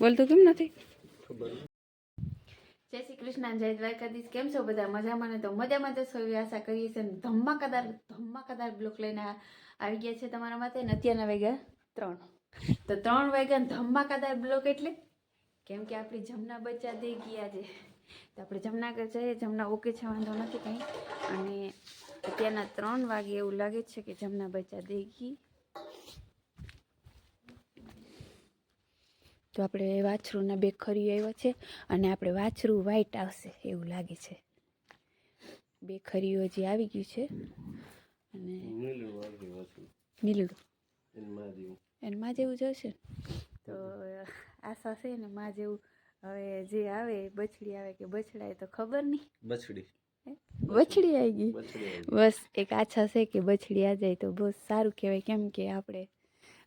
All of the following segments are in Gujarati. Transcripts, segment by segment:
બોલતું કેમ નથી? જય શ્રી કૃષ્ણ, જય દ્વારકાધીશ. કેમ છો બધા? મજામાં ને તો મજામાં તો સૌ આશા કરીએ છીએ ધમાકાદાર ધમાકાદાર બ્લોક લઈને આવી ગયા છે તમારા માટે. ને અત્યારના વાગ્યા ત્રણ. તો ત્રણ વાગ્યા ધમાકાદાર બ્લોક એટલે? કેમ કે આપણી જમના બચ્ચા દઈ ગયા છે. તો આપણે જમનાગર જઈએ. જમના ઓકે છે, વાંધો નથી કંઈ. અને અત્યારના ત્રણ વાગે એવું લાગે છે કે જમના બચ્ચા દઈ ગઈ. તો આપણે વાછરુંના બે ખરી આવ્યા છે અને આપણે વાછરું વ્હાઈટ આવશે એવું લાગે છે. બે ખરીઓ જે આવી ગયું છે અને નીલું એને માં જેવું. જશે તો આશા છે ને માં જેવું હવે જે આવે બછડી આવે કે બછડા તો ખબર નહીં. બછડી. બછડી આવી ગઈ? બસ એક આછા છે કે બછડી આ જાય તો બહુ સારું કહેવાય. કેમ કે આપણે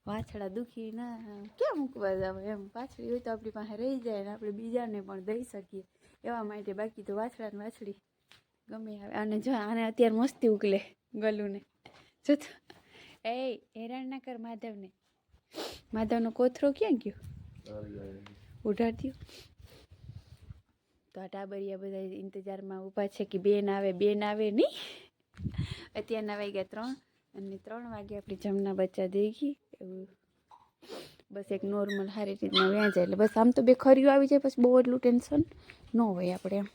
વાછડા દુખી ના ક્યાં મૂકવા જાવ એમ? પાછળી હોય તો આપણી પાસે રહી જાય ને આપણે બીજાને પણ દઈ શકીએ. એવા માટે બાકી તો વાછડા ને વાછડી ગમે આવે. અને જો, આને અત્યારે મસ્તી ઉકલે ગલુને. જો એ હેરાન ના કર માધવને. માધવનો કોથરો ક્યાં ગયો. ઉઢાડ્યો તો આ ટાબરિયા બધા ઇંતજારમાં ઊભા છે કે બેન આવે બેન આવે નહીં? અત્યારના વાગ્યા ત્રણ. અને ત્રણ વાગે આપણી જમના બચ્ચા ગઈ. એવું બસ એક નોર્મલ સારી રીતના વ્યાં જાય એટલે બસ આમ તો બે ખરીઓ આવી જાય, પછી બહુ એટલું ટેન્શન ન હોય આપણે એમ.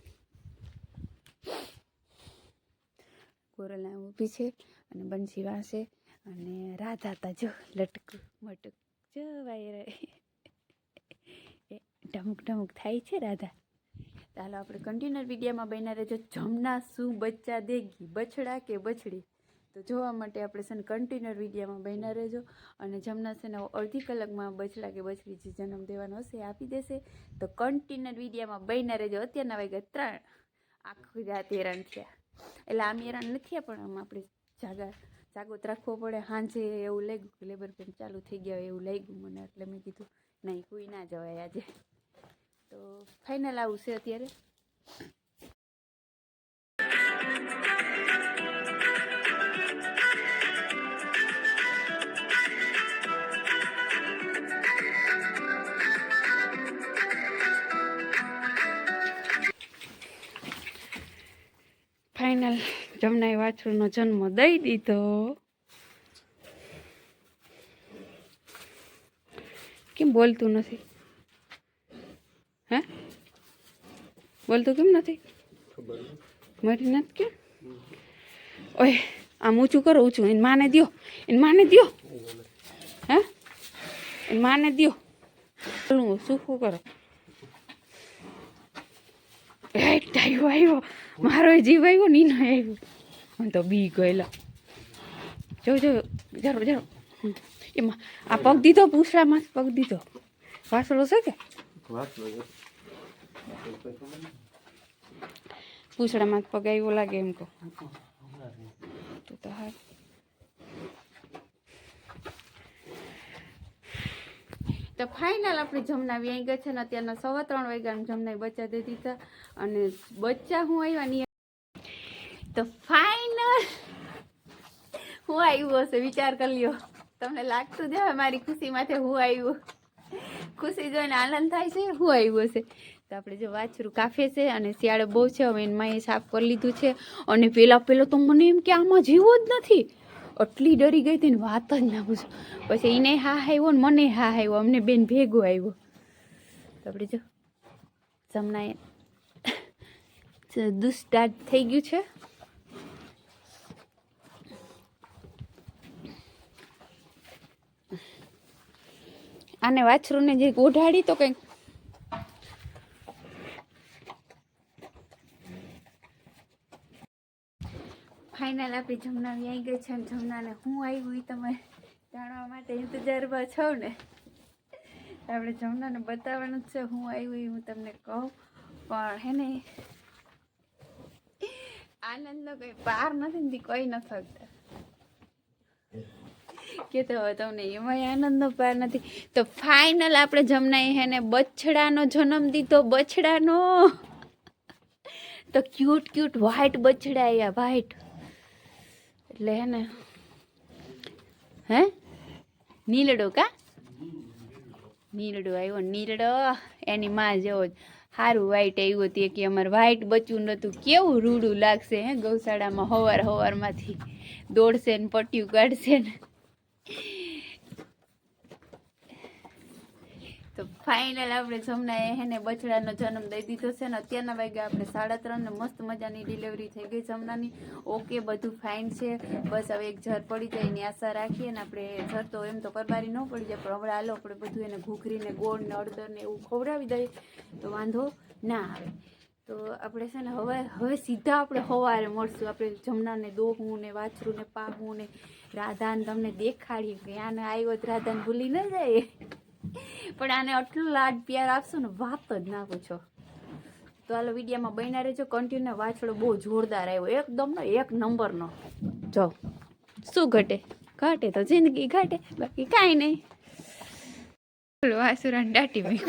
ગોરલા ઊભી છે અને બંસી વાંસે અને રાધા તા જો લટકું મટક જો વાયરે એ ઢમુક ઢમુક થાય છે રાધા. ચાલો આપણે કન્ટેનર વિડીયામાં બન્યા રહેજો. જમના શું બચ્ચા દેગી બછડા કે બછડી? તો જોવા માટે આપણે છે ને કન્ટિન્યુઅર વિડીયામાં બન્યા રહેજો. અને જમના છે ને અડધી કલાકમાં બછડા કે બછડી જે જન્મ દેવાનો હશે આપી દેશે. તો કન્ટિન્યુઅર વિડીયામાં બન્યા રહેજો. અત્યારના વાગ્યા ત્રણ. આખી રાત હેરાન થયા. એટલે આમ હેરાન નથી પણ આમ આપણે જાગા, જાગૃત રાખવો પડે. સાંજે એવું લાગ્યું કે લેબર પેન ચાલુ થઈ ગયા હોય એવું લાગ્યું મને. એટલે મેં કીધું, નહીં કોઈ ના જવાય આજે. તો ફાઇનલ આવું છે અત્યારે. જમનાએ વાછરુંનો જન્મ દઈ દીધો. કેમ બોલતું નથી? હે? બોલતું કેમ નથી. મરી નથી કેમ ઓય, આમ ઊંચું કરો, ઊંચું. એને માને દ્યો. એને માને દ્યો. હે? એને માને દ્યો. બોલું શું કરો? રાઈટ આવ્યો આવ્યો. મારો જીવ આવ્યો, નીનો આવ્યો. હું તો બી ગયેલો. જો જો, જરો જરો. એમાં આ પગ દીધો, પૂછડામાં પગ દીધો. વાસળો છે કે. પૂછડામાં પગ આવ્યો લાગે એમ કહો. તો તો હા તો ફાઇનલ આપણે જમના વ્યાઈ ગયા છે ને અત્યારના સવા ત્રણ વાગ્યાનું જમના બચ્ચા દે દીધા અને બચ્ચા હું આવ્યા તો ફાઇનલ હું આવ્યું હશે, વિચાર કરી લ્યો. તમને લાગતું જ મારી ખુશી માટે હું આવ્યું ખુશી જોઈને આનંદ થાય છે, હું આવ્યું હશે. તો આપણે જો વાછરું કાફે છે અને શિયાળે બહુ છે, હવે એમાં એ સાફ કરી લીધું છે. અને પેલા પેલો તો મને એમ કે આમાં જીવો જ નથી. આટલી ડરી ગઈ હતી ને વાત જ ના પૂછો. પછી એને હા આવ્યો ને મને હા આવ્યો. અમને બેન ભેગો આવ્યો. તો આપણે જો જમના દુષ્ટાર્ટ થઈ ગયું છે. આને વાછરુંને જે ઓઢાડી તો કંઈક ફાઇનલ આપણી જમનાવી આવી ગઈ છે અને જમનાને હું આવ્યું એ તમે જાણવા માટે ઇંતજારમાં છો ને. આપણે જમનાને બતાવવાનું જ છે, હું આવ્યું એ હું તમને કહું. પણ હે ને, આનંદનો કંઈ પાર નથી ને કોઈ ન શકતા કે તો તમને એમાંય આનંદનો પાર નથી. તો ફાઇનલ આપણે જમનાએ હે ને બછડાનો જન્મ દીધો, બછડાનો. તો ક્યુટ ક્યુટ વ્હાઈટ બછડા આવ્યા વ્હાઈટ એટલે હે ને. હે? નીલડો કા? નીલડો આવ્યો નીલડો. એની માં જેવો જ સારું વાઈટ આવ્યું હતું કે અમારે વાઈટ બચ્યું નહોતું કેવું રૂડું લાગશે હે ગૌશાળામાં હવાર હવારમાંથી. દોડશે ને પટ્યું કાઢશે ને. તો ફાઇનલ આપણે જમનાએ હેને બછડાનો જન્મ દઈ દીધો છે ને અત્યારના વાગ્યા આપણે સાડા ત્રણને મસ્ત મજાની ડિલિવરી થઈ ગઈ જમનાની. ઓકે, બધું ફાઇન છે. બસ હવે એક ઝર પડી જાય એની આશા રાખીએ ને આપણે ઝર તો એમ તો પરબારી ન પડી જાય, પણ હવે હાલો આપણે બધું એને ઘૂઘરીને ગોળ ને અડદર ને એવું ખવડાવી દઈએ. તો વાંધો ના આવે. તો આપણે છે ને હવે હવે સીધા આપણે સવારે મળશું. આપણે જમનાને દોહું ને વાછરું ને પાહું ને રાધાને તમને દેખાડીએ. કે આને આવ્યો રાધાને ભૂલી ન જાય પણ આને આટલું લાડ પ્યાર આપશો ને વાત જ ના પૂછો. તો હાલો વિડીયામાં બન્યા રહેજો કન્ટિન્યુ વાછડો બહુ જોરદાર આવ્યો. એકદમ નો એક નંબરનો. જો શું ઘટે? ઘટે તો જિંદગી ઘટે બાકી કાંઈ નહીં. બોલો વાસુરાને દાટી ભાઈ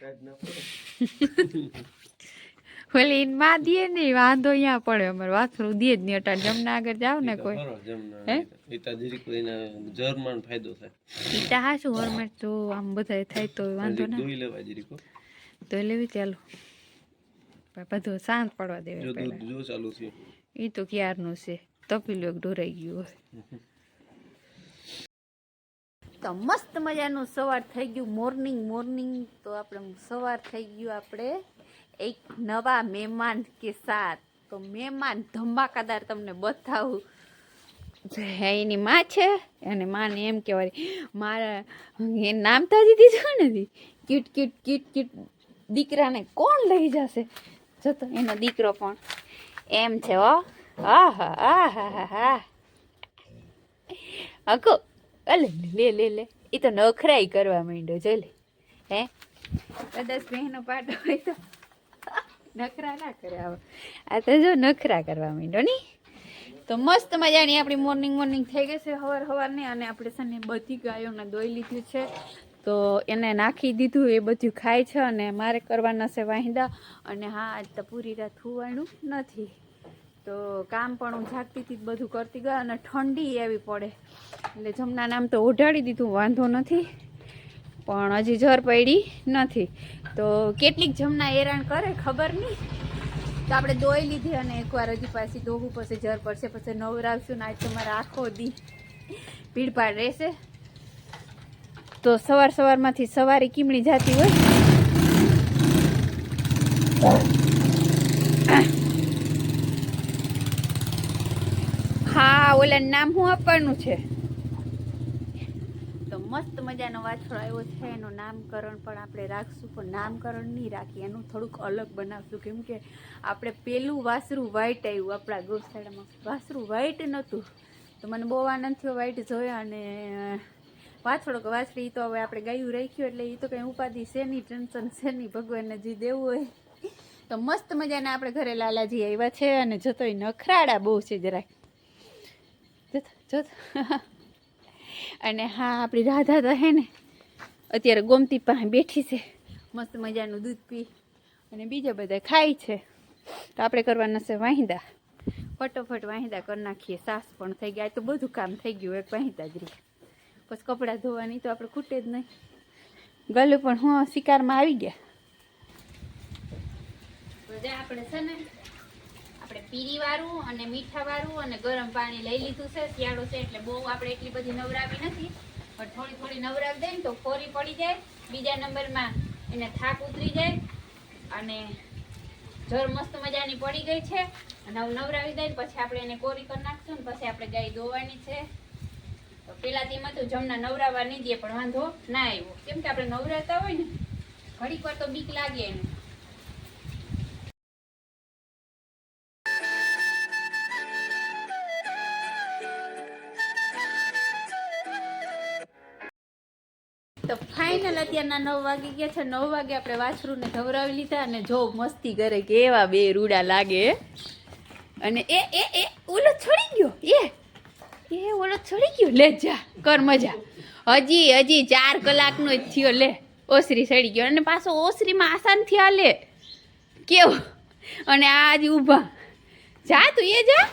ટાઈટ ના પડે. ઓલી માં દે નહીં વાંધો અહીંયા પડે. અમારે વાથરું દે જ નહીં. અટાણ જમના આગળ જાવ ને ઈ કોઈ. હે? ઈ તો જીરીક કોઈને જર્મન ફાયદો થાય. ઈટા હાશું હરમેટ તો આમ બધા થાય તો વાંધો ના. દોઈ લેવા જીરીક હો. તો લેવી ચાલો. બધું શાંત પડવા જો પહેલા. જો ચાલુ છે. એ તો ક્યારનું છે? તપેલું એક ઢોરાઈ ગયું હોય. તો મસ્ત મજાનું સવાર થઈ ગયું. મોર્નિંગ મોર્નિંગ તો આપણે સવાર થઈ ગયું આપણે. એક નવા મહેમાન કે સાથ. તો મહેમાન ધમાકાદાર તમને બતાવું. એની માં છે અને માને એમ કહેવાય, મારા એ નામ તો હજી દીધું નથી ક્યુટ ક્યુટ ક્યુટ ક્યુટ દીકરાને કોણ લઈ જશે? જતો એનો દીકરો પણ એમ છે, હો, આહા આહા, હા હા. અકો અલે, લે લે લે. એ તો નખરાઈ કરવા માંડ્યો, જો લે. હે? કદાચ બહેનો પાટો હોય તો. નખરા ના કરે આવો આ તો જો નખરા કરવા માંડો ની. તો મસ્ત મજાની આપણી મોર્નિંગ મોર્નિંગ થઈ ગઈ છે હવાર હવારની અને આપણે છે બધી ગાયોને દોઈ લીધું છે. તો એને નાખી દીધું, એ બધું ખાય છે અને મારે કરવાના છે વાંદા અને હા, આજ તો પૂરી રાત હુવાનું નથી. તો કામ પણ હું જાગતી હતી બધું કરતી ગઈ અને ઠંડી એવી પડે. એટલે જમના નામ તો ઓઢાડી દીધું, વાંધો નથી. પણ હજી જર પડી નથી. તો કેટલીક જમના હેરાન કરે ખબર નહીં. તો આપણે દોઈ લીધી અને એકવાર હજી પાછી દોવું પછી જર પડશે, પછી નવરાવશું ને આજ તમારે આખો દી ભીડભાડ રહેશે. તો સવાર સવારમાંથી સવારે કીમણી જાતી હોય. હા ઓલા નામ શું આપવાનું છે? મજાનો વાછળો આવ્યો છે, એનું નામકરણ પણ આપણે રાખશું, પણ નામકરણ નહીં રાખીએ, એનું થોડુંક અલગ બનાવશું. કેમ કે આપણે પેલું વાસરું વ્હાઈટ આવ્યું આપણા ગૌશાળામાં. વાસરું વ્હાઈટ નહોતું. તો મને બહુ આનંદ થયો વ્હાઈટ જોયા અને વાછળો કે વાછડી ઈ તો હવે આપણે ગાયું રાખ્યું એટલે એ તો કંઈ ઉપાધિ શેની ટેન્શન નહીં, ભગવાનને જે દેવું હોય. તો મસ્ત મજાના આપણે ઘરે લાલાજી આવ્યા છે અને જતોય નખરાડા બહુ છે જરાક જતો જતો. અને હા, આપણી રાધા તો હે ને, અત્યારે ગોમતી પાસે બેઠી છે. મસ્ત મજાનું દૂધ પી અને બીજા બધા ખાય છે. તો આપણે કરવાના છે વાહિંદા. ફટોફટ વાહિંદા કરી નાખીએ. સાસ પણ થઈ ગયા. તો બધું કામ થઈ ગયું, એક વાહિંદા જ રહી. પછી કપડાં ધોવાની તો આપણે ખૂટે જ નહીં. ગલું પણ હું શિકારમાં આવી ગયા. આપણે છે ને આપણે પીરી વાળું અને મીઠા વાળું અને ગરમ પાણી લઈ લીધું છે. શિયાળો છે એટલે બહુ આપણે એટલી બધી નવરાવી નથી. પણ થોડી થોડી નવરાવી દઈએ ને તો ફોરી પડી જાય. બીજા નંબરમાં એને થાક ઉતરી જાય અને જર મસ્ત મજાની પડી ગઈ છે. અને હવે નવરાવી દઈએ પછી આપણે એને કોરી કરી નાખશું ને પછી આપણે ગાય દોવાની છે. તો પેલા તેમાં તો જમના નવરાવવા નહીં દે પણ વાંધો ના આવ્યો. કેમ કે આપણે નવરાતા હોય ને, ઘડીક વાર તો બીક લાગે એને. તો ફાઇનલ અત્યારના નવ વાગી ગયા છે. નવ વાગે આપણે વાછરુંને ધવરાવી લીધા અને જો મસ્તી કરે કેવા બે રૂડા લાગે. અને એ એ એ, ઓલો છોડી ગયો. એ એ ઓલો છોડી ગયો. લે જા, કર મજા. હજી હજી ચાર કલાકનો જ થયો. લે, ઓસરી સડી ગયો. અને પાછો ઓસરીમાં આસાનથી લે. કેવો? અને આજ ઊભા. જા તું, એ જા.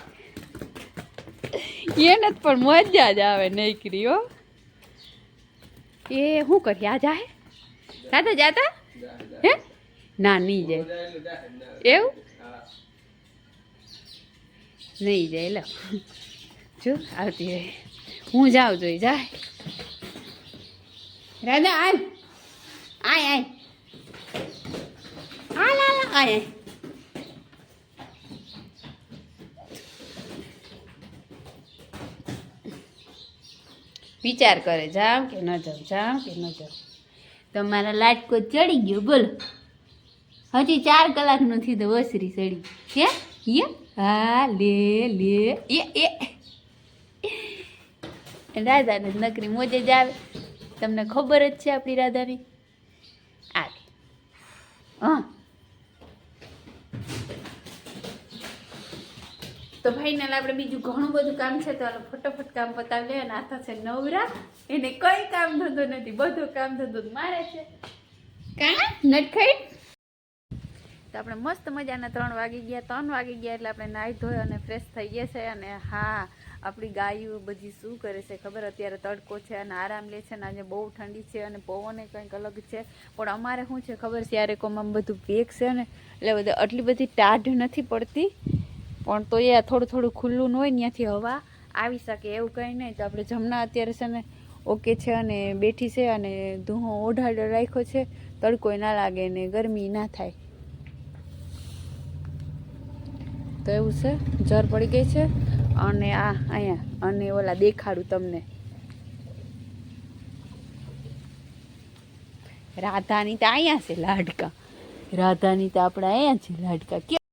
એને જ પણ મજા જ આવે નહીં હો. એ શું કરી? આ જાહે? સાથે જાતા? હે? ના, નહીં જાય. એવું? નહીં જાય, લો. જો, આવતી રહે. હું જાઉં જોઈ જાય હાલ આય. આય હાલ હાલ આય આય. વિચાર કરે જાઉં કે ન જાઉં જાઉં કે ન જાઉં. તમારા લાટકો ચડી ગયો, બોલો. હજી ચાર કલાક નથી તો વસરી ચડી હે? યે? હા, લે લે. એ એ રાધાને નકરી મોજે જ આવે. તમને ખબર જ છે આપણી રાધાની? આવે હા. તો ફાઇનલ આપણે બીજું ઘણું બધું કામ છે તો હાલો ફટાફટ કામ પતાવી લઈએ અને આ થશે નવરા. એને કઈ કામ ધંધો નથી, બધું કામ ધંધો મારે છે. કા? નટખાઈ તો આપણે મસ્ત મજાના ત્રણ વાગી ગયા, ત્રણ વાગી ગયા એટલે આપણે નાહી ધોઈ અને ફ્રેશ થઈ ગયા છે અને હા, આપણી ગાયું બધી શું કરે છે ખબર? અત્યારે તડકો છે અને આરામ લે છે અને આજે બહુ ઠંડી છે અને પવને કંઈક અલગ છે. પણ અમારે શું છે ખબર? છે યારે કોમાં બધું પેક છે ને એટલે બધે આટલી બધી ટાઢ નથી પડતી. પણ તો એ થોડું થોડું ખુલ્લું હોય ત્યાંથી હવા આવી શકે, એવું કંઈ નહીં. તો આપણે જમના અત્યારે છે ને, ઓકે છે અને બેઠી છે અને ધૂંહો ઓઢાડ રાખ્યો છે. તડકો ના લાગે ને ગરમી ના થાય. તો એવું છે જર પડી ગઈ છે. અને આ અહીંયા, અને ઓલા દેખાડું તમને. રાધાની તો અહીંયા છે લાડકા. રાધાની તો આપણે અહીંયા છે લાડકા.